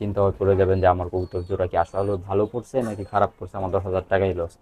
চিন্তা করে যাবেন যে আমার কবুতর জোড়া কি আসলে ভালো পড়ছে নাকি খারাপ পড়ছে? আমার দশ হাজার টাকাই লস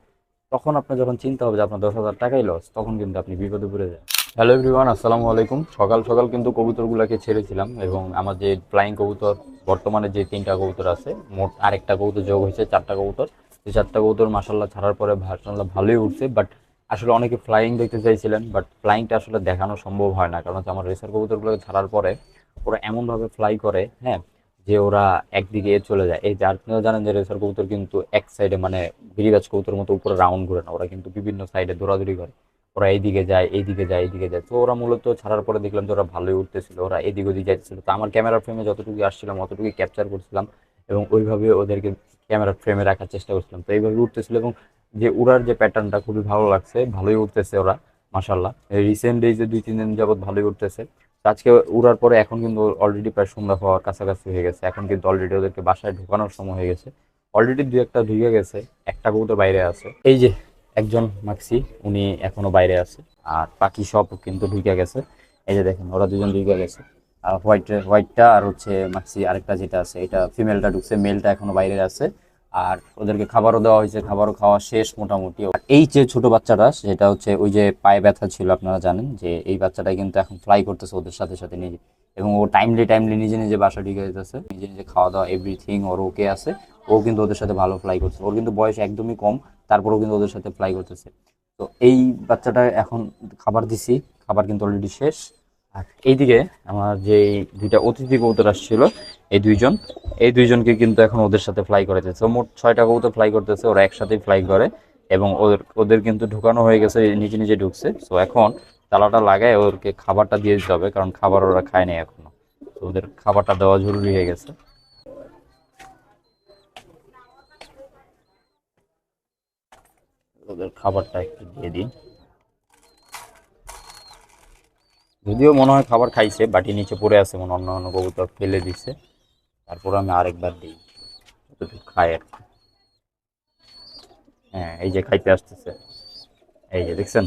তখন আপনার যখন চিন্তা হবে যে আপনার দশ হাজার টাকাই লস তখন কিন্তু আপনি বিপদে পড়ে যান হ্যালো এভরিওয়ান আসসালামু আলাইকুম। সকাল সকাল কিন্তু কবুতরগুলোকে ছেড়েছিলাম এবং আমার যে ফ্লাইং কবুতর, বর্তমানে যে তিনটা কবুতর আছে, মোট আরেকটা কবুতর যোগ হয়েছে চারটা কবুতর। এই চারটা কবুতর মাসাল্লাহ ছাড়ার পরে মাসাল্লাহ ভালোই উঠছে বাট আসলে অনেকে ফ্লাইং দেখতে চাইছিলেন বাট ফ্লাইংটা আসলে দেখানো সম্ভব হয় না। কারণ হচ্ছে আমার রেসার কবুতরগুলোকে ছাড়ার পরে ওরা এমনভাবে ফ্লাই করে হ্যাঁ যে ওরা একদিকে চলে যায়। এই যে আপনারা জানেন যে রেসার কবুতর কিন্তু এক সাইডে মানে গিরিবাজ কবুতর মতো উপরে রাউন্ড ঘুরে না, ওরা কিন্তু বিভিন্ন সাইডে দৌড়াদৌড়ি করে। ওরা এইদিকে যায় এইদিকে যায় এইদিকে যায়। তো ওরা মূলত ছাড়ার পরে দেখলাম যে ওরা ভালোই উঠতেছিল ওরা এদিক ওদিক যাইতেছিল। তো আমার ক্যামেরা ফ্রেমে যতটুকু আসছিলাম, অতটুকুই ক্যাপচার করছিলাম এবং ওইভাবে ওদেরকে ক্যামেরা ফ্রেমে রাখার চেষ্টা করছিলাম। তো এইভাবে উঠতেছিল এবং যে উড়ার যে প্যাটার্নটা খুবই ভালো লাগছে, ভালোই উঠতেছে ওরা মাসাল্লাহ রিসেন্ট এই যে দুই, তিন দিন যাবৎ ভালোই উঠতেছে আজকে উড়ার পরে এখন কিন্তু অলরেডি প্রায় সন্ধ্যা হওয়ার কাছাকাছি হয়ে গেছে। এখন কিন্তু অলরেডি ওদেরকে বাসায় ঢোকানোর সময় হয়ে গেছে। অলরেডি দুই একটা ঢুকে গেছে, একটা কবুতর বাইরে আছে। এই যে একজন মাক্সি, উনি এখনও বাইরে আছে। আর বাকি সব কিন্তু ঢুকে গেছে। এই যে দেখেন, ওরা দুজন ঢুকে গেছে। আর হোয়াইট হোয়াইটটা আর হচ্ছে মাক্সি আরেকটা যেটা আছে, এটা ফিমেলটা ঢুকছে মেলটা এখনও বাইরে আছে। আর ওদেরকে খাবারও দেওয়া হয়েছে, খাবারও খাওয়া শেষ মোটামুটি। এই যে ছোট বাচ্চাটা, সেটা হচ্ছে ওই যে পায়ে ব্যথা ছিল, আপনারা জানেন যে এই বাচ্চাটা কিন্তু এখন ফ্লাই করতেছে ওদের সাথে সাথে নিজে। এবং ও টাইমলি টাইমলি নিজে নিজে বাসা ঢুকে যেতেছে নিজে নিজে খাওয়া দাওয়া এভরিথিং ওর ওকে আছে। ও কিন্তু ওদের সাথে ভালো ফ্লাই করছে। ওর কিন্তু বয়স একদমই কম, তারপরেও কিন্তু ওদের সাথে ফ্লাই করতেছে। তো এই বাচ্চাটা এখন খাবার দিছি, খাবার কিন্তু অলরেডি শেষ। আর এইদিকে আমার যে দুইটা অতিথি কবুতর আসছিল এই দুইজন। এই দুইজনকে কিন্তু এখন ওদের সাথে ফ্লাই করাইতেছে। মোট ছয়টা কবুতর ফ্লাই করতেছে, ওরা একসাথেই ফ্লাই করে এবং ওদের ওদের কিন্তু ঢুকানো হয়ে গেছে, নিজে নিজে ঢুকছে। তো এখন তালাটা লাগায় ওদেরকে খাবারটা দিয়ে দিতে হবে, কারণ খাবার ওরা খায় নাই এখনও। তো ওদের খাবারটা দেওয়া জরুরি হয়ে গেছে। ওদের খাবারটা একটু দিয়ে দিই। যদিও মনে হয় খাবার খাইছে বাটি নিচে পড়ে আছে মনে অন্য অন্য কবুতর ফেলে দিছে। তারপর আমি আরেকবার দিই। যতটুকু খাই আর। হ্যাঁ এই যে খাইতে আসতেছে। এই যে দেখছেন?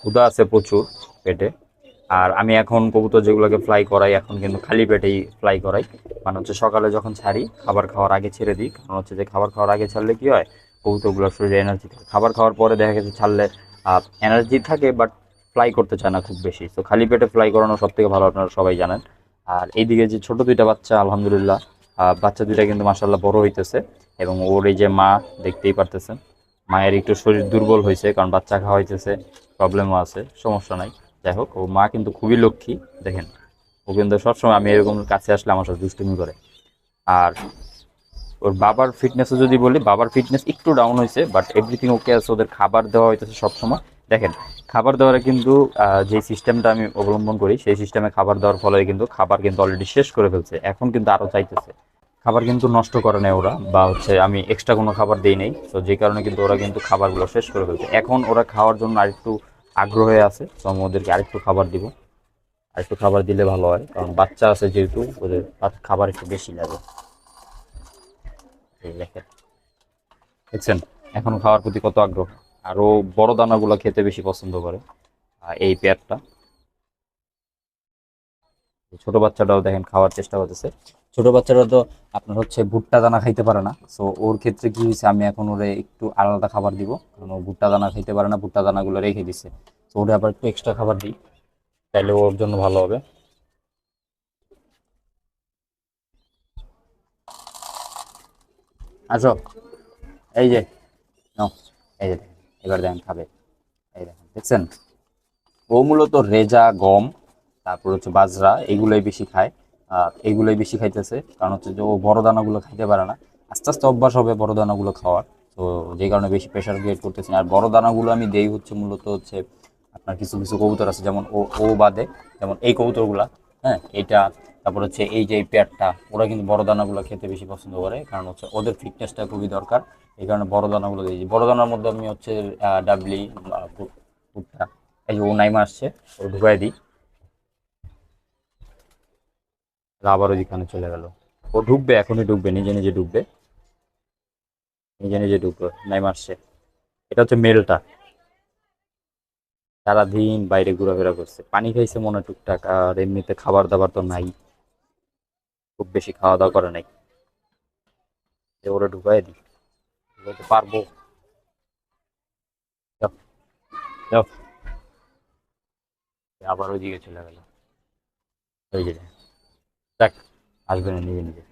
ক্ষুধা আছে প্রচুর পেটে। আর আমি এখন কবুতর যেগুলোকে ফ্লাই করাই, এখন কিন্তু খালি পেটেই ফ্লাই করাই। মানে হচ্ছে সকালে যখন ছাড়ি, খাবার খাওয়ার আগে ছেড়ে দিই। কারণ হচ্ছে যে খাবার খাওয়ার আগে ছাড়লে কি হয়? কবুতরগুলো শরীরে এনার্জি থাকে। খাবার খাওয়ার পরে দেখা গেছে ছাড়লে এনার্জি থাকে বাট ফ্লাই করতে চায় না খুব বেশি। তো খালি পেটে ফ্লাই করানো সব থেকে ভালো, আপনারা সবাই জানেন। আর এইদিকে যে ছোট দুইটা বাচ্চা, আলহামদুলিল্লাহ বাচ্চা দুইটা কিন্তু মাসাল্লাহ বড় হইতেছে এবং ওর এই যে মা দেখতেই পারতেছেন। মায়ের একটু শরীর দুর্বল হয়েছে কারণ বাচ্চা খাওয়া হইতেছে প্রবলেমও আছে, সমস্যা নাই। যাই হোক, ও মা কিন্তু খুবই লক্ষ্মী, দেখেন। ও কিন্তু সবসময় আমি এরকম কাছে আসলে আমার সাথে দুষ্টুমি করে। আর ওর বাবার ফিটনেসও যদি বলি, বাবার ফিটনেস একটু ডাউন হয়েছে বাট এভরিথিং ওকে আছে, ওদের খাবার দেওয়া হইতেছে সবসময়। দেখেন, খাবার দেওয়ার কিন্তু যে সিস্টেমটা আমি অবলম্বন করি, সেই সিস্টেমে খাবার দেওয়ার ফলে কিন্তু খাবার কিন্তু অলরেডি শেষ করে ফেলছে। এখন কিন্তু আরও চাইতেছে। খাবার কিন্তু নষ্ট করে নেয় ওরা, বা হচ্ছে আমি এক্সট্রা কোনো খাবার দিই নেই। তো যে কারণে কিন্তু ওরা কিন্তু খাবারগুলো শেষ করে ফেলছে। এখন ওরা খাওয়ার জন্য আরেকটু আগ্রহে আছে, তো আমি ওদেরকে আরেকটু খাবার দিব। আরেকটু খাবার দিলে ভালো হয়, কারণ বাচ্চা আছে যেহেতু, ওদের খাবার একটু বেশি লাগে। দেখেন। এখন খাওয়ার প্রতি কত আগ্রহ? আরও বড় দানাগুলো খেতে বেশি পছন্দ করে এই পেয়ারটা। ছোট বাচ্চাটাও দেখেন খাওয়ার চেষ্টা করতেছে। ছোট বাচ্চারা তো আপনার হচ্ছে ভুট্টা দানা খাইতে পারে না। সো ওর ক্ষেত্রে কি হয়েছে, আমি এখন ওরে একটু আলাদা খাবার দিব, কারণ ও ভুট্টা দানা খাইতে পারে না, ভুট্টা দানাগুলো রেখে দিছে। তো ওরে আবার একটু এক্সট্রা খাবার দিই, তাইলে ওর জন্য ভালো হবে। আসো। এই যে এই যে। এবার দেখেন খাবে। এই দেখেন, দেখছেন? ও মূলত রেজা, গম, তারপর হচ্ছে বাজরা, এগুলোই বেশি খায়। আর এগুলোই বেশি খাইতেছে, কারণ হচ্ছে যে ও বড় দানাগুলো খাইতে পারে না। আস্তে আস্তে অভ্যাস হবে বড় দানাগুলো খাওয়ার। তো যে কারণে বেশি প্রেশার ক্রিয়েট করতেছে। আর বড় দানাগুলো আমি দেই হচ্ছে মূলত হচ্ছে আপনার কিছু কিছু কবুতর আছে, যেমন ও ও বাদে, যেমন এই কবুতরগুলা। হ্যাঁ এটা, তারপর হচ্ছে এই যে এই পেয়ারটা, ওরা কিন্তু বড় দানাগুলো খেতে বেশি পছন্দ করে, কারণ হচ্ছে ওদের ফিটনেসটা খুবই দরকার। এই কারণে বড় দানাগুলো দিয়েছি বড় দানার মধ্যে আমি হচ্ছে ডাবলি ভুট্টা এই যে ও নাইমা আসছে ও ঢুকাই দিই। আবার ওইখানে চলে গেল। ও ঢুকবে, এখনই ঢুকবে, নিজে নিজে ঢুকবে। নিজে নিজে ঢুকবে নাইমা আসছে। এটা হচ্ছে মেলটা। সারাদিন বাইরে ঘোরাফেরা করছে। পানি খাইছে মনে টুকটাক, আর এমনিতে খাবার দাবার তো নাই। খুব বেশি খাওয়া দাওয়া করে নাই। ওরা ঢুকাই দিই। পারব। আবার ওইদিকে চলে গেল। ওই যে, দেখ, আসবে না, নিজে নিজে।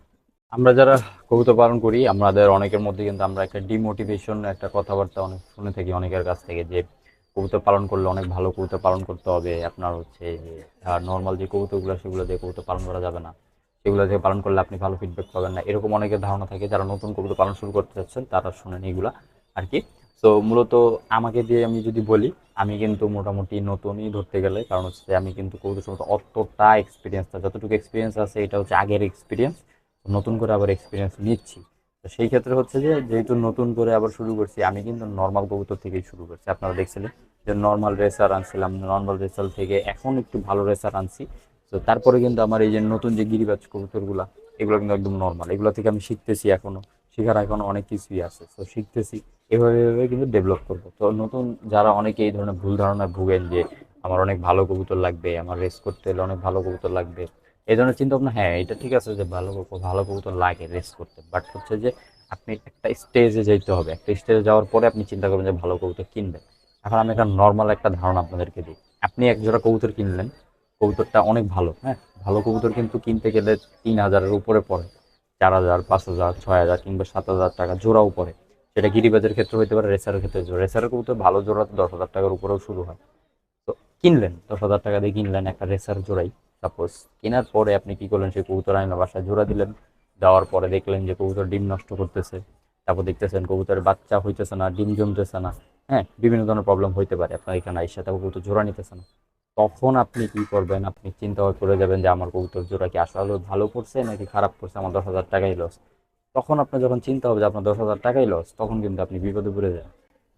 আমরা যারা কবুতর পালন করি, আমাদের অনেকের মধ্যে কিন্তু আমরা একটা ডিমোটিভেশন একটা কথাবার্তা অনেক শুনে থাকি অনেকের কাছ থেকে যে কবুতর পালন করলে অনেক ভালো কবুতর পালন করতে হবে। আপনার হচ্ছে নর্মাল যে কবুতরগুলো, সেগুলো দিয়ে কবুতর পালন করা যাবে না। সেগুলো থেকে পালন করলে আপনি ভালো ফিডব্যাক পাবেন না। এরকম অনেকের ধারণা থাকে, যারা নতুন কবুতর পালন শুরু করতে চাচ্ছেন তারা শোনেন এগুলা আর কি। তো মূলত আমাকে দিয়ে আমি যদি বলি, আমি কিন্তু মোটামুটি নতুনই ধরতে গেলে, কারণ হচ্ছে আমি কিন্তু কবুতর সম্বন্ধে অতটা এক্সপিরিয়েন্সটা যতটুকু এক্সপিরিয়েন্স আছে, এটা হচ্ছে আগের এক্সপিরিয়েন্স নতুন করে আবার এক্সপিরিয়েন্স নিচ্ছি। সেই ক্ষেত্রে হচ্ছে যে, যেহেতু নতুন করে আবার শুরু করছি, আমি কিন্তু নর্মাল কবুতর থেকেই শুরু করছি। আপনারা দেখছিলেন যে নর্মাল রেসার আনছিলাম নর্মাল রেসার থেকে এখন একটু ভালো রেসার আনছি। তো তারপরে কিন্তু আমার এই যে নতুন যে গিরিবাজ কবুতরগুলা, এগুলো কিন্তু একদম নর্মাল এগুলো থেকে আমি শিখতেছি এখনও। শেখার এখনও অনেক কিছুই আছে। তো শিখতেছি, এভাবে এভাবে কিন্তু ডেভেলপ করব। তো নতুন যারা অনেকে এই ধরনের ভুল ধারণায় ভুগেন যে, আমার অনেক ভালো কবুতর লাগবে, আমার রেস করতে হলে অনেক ভালো কবুতর লাগবে এই ধরনের চিন্তা ভাবনা হ্যাঁ এটা ঠিক আছে যে ভালো ভালো কবুতর লাগে রেস করতে। বাট হচ্ছে যে আপনি একটা স্টেজে যেতে হবে। একটা স্টেজে যাওয়ার পরে আপনি চিন্তা করবেন যে ভালো কবুতর কিনবেন। এখন আমি একটা নর্মাল একটা ধারণা আপনাদেরকে দিই। আপনি এক জোড়া কবুতর কিনলেন, কবুতরটা অনেক ভালো হ্যাঁ? ভালো কবুতর কিন্তু কিনতে গেলে তিন হাজারের উপরে পড়ে। চার হাজার, পাঁচ হাজার, ছয় হাজার কিংবা সাত হাজার টাকা জোড়াও পড়ে। সেটা গিরিবাজের ক্ষেত্রে হতে পারে, রেসারের ক্ষেত্রে রেসারের কবুতর ভালো জোড়া দশ হাজার টাকার উপরেও শুরু হয়। তো কিনলেন, দশ হাজার টাকা দিয়ে কিনলেন একটা রেসার জোড়াই। সাপোজ কেনার পরে আপনি কি করলেন, সেই কবুতর আইনা বাসায় জোড়া দিলেন দেওয়ার পরে দেখলেন যে কবুতর ডিম নষ্ট করতেছে। তারপর দেখতেছেন কবুতরের বাচ্চা হইতেছে না, ডিম জমতেছে না। হ্যাঁ বিভিন্ন ধরনের প্রবলেম হইতে পারে। আপনার এখানে আইসা তারপর কবুতর জোড়া নিতেছে না। তখন আপনি কি করবেন? আপনি চিন্তা করে যাবেন যে আমার কবুতর জোড়া কি আসলে ভালো পড়ছে নাকি খারাপ পড়ছে আমার দশ হাজার টাকাই লস তখন আপনার যখন চিন্তা হবে যে আপনার দশ হাজার টাকাই লস তখন কিন্তু আপনি বিপদে পড়ে যান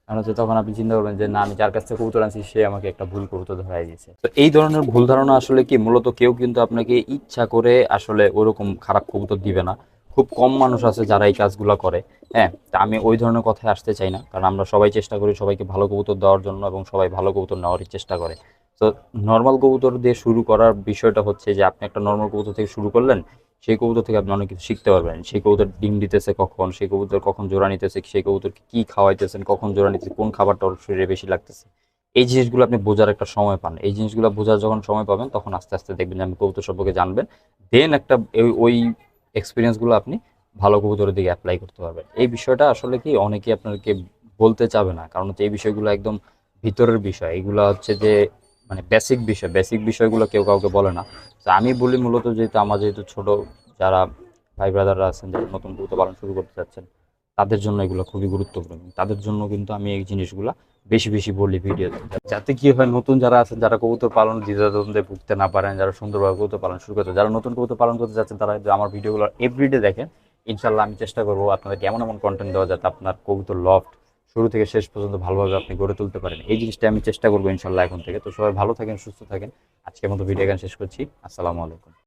কারণ হচ্ছে তখন আপনি চিন্তা করবেন যে, না, আমি যার কাছ থেকে কবুতর আনছি, সে আমাকে একটা ভুল কবুতর ধরাই দিয়েছে। তো এই ধরনের ভুল ধারণা আসলে কি, মূলত কেউ কিন্তু আপনাকে ইচ্ছা করে আসলে ওরকম খারাপ কবুতর দিবে না। খুব কম মানুষ আছে যারা এই কাজগুলো করে। হ্যাঁ তা আমি ওই ধরনের কথায় আসতে চাই না। কারণ আমরা সবাই চেষ্টা করি সবাইকে ভালো কবুতর দেওয়ার জন্য এবং সবাই ভালো কবুতর নেওয়ারই চেষ্টা করে। তো নর্মাল কবুতর দিয়ে শুরু করার বিষয়টা হচ্ছে যে, আপনি একটা নর্মাল কবুতর থেকে শুরু করলেন সেই কবুতর থেকে আপনি অনেক কিছু শিখতে পারবেন। সেই কবুতর ডিম দিতেছে কখন, সেই কবুতর কখন জোড়া নিতেছে, সেই কবুতরকে কি খাওয়াইতেছেন, কখন জোড়া নিতেছে, কোন খাবারটা ওর শরীরে বেশি লাগতেছে। এই জিনিসগুলো আপনি বোঝার একটা সময় পান। এই জিনিসগুলো বোঝার যখন সময় পাবেন, তখন আস্তে আস্তে দেখবেন যে আপনি কবুতর সম্পর্কে জানবেন। দেন একটা ওই- এক্সপিরিয়েন্সগুলো আপনি ভালো কবুতরের দিকে অ্যাপ্লাই করতে পারবেন। এই বিষয়টা আসলে কি অনেকেই আপনাকে বলতে চাবে না। কারণ হচ্ছে এই বিষয়গুলো একদম ভিতরের বিষয়। এগুলো হচ্ছে যে মানে বেসিক বিষয় বেসিক বিষয়গুলো কেউ কাউকে বলে না। তো আমি বলি মূলত যেহেতু আমার যেহেতু ছোট, যারা ভাই ব্রাদাররা আছেন, যারা নতুন কবুতর পালন শুরু করতে চাচ্ছেন, তাদের জন্য এগুলো খুবই গুরুত্বপূর্ণ। তাদের জন্য কিন্তু আমি এই জিনিসগুলো বেশি বেশি বলি ভিডিওতে। যাতে কি হয়, নতুন যারা আছেন, যারা কবুতর পালন দ্বিধাদ্বন্দ্বে ভুগতে না পারেন, যারা সুন্দরভাবে কবুতর পালন শুরু করতে যারা নতুন কবুতর পালন করতে যাচ্ছেন তারা আমার ভিডিওগুলো এভরিডে দেখেন। ইনশাল্লাহ আমি চেষ্টা করব আপনাদেরকে এমন এমন কন্টেন্ট দেওয়া যাতে আপনার কবুতর লফট শুরু থেকে শেষ পর্যন্ত ভালোভাবে আপনি গড়ে তুলতে পারেন। এই জিনিসটা আমি চেষ্টা করব ইনশাল্লাহ এখন থেকে। তো সবাই ভালো থাকেন, সুস্থ থাকেন। আজকের মতো ভিডিও এখানে শেষ করছি। আসসালামু আলাইকুম।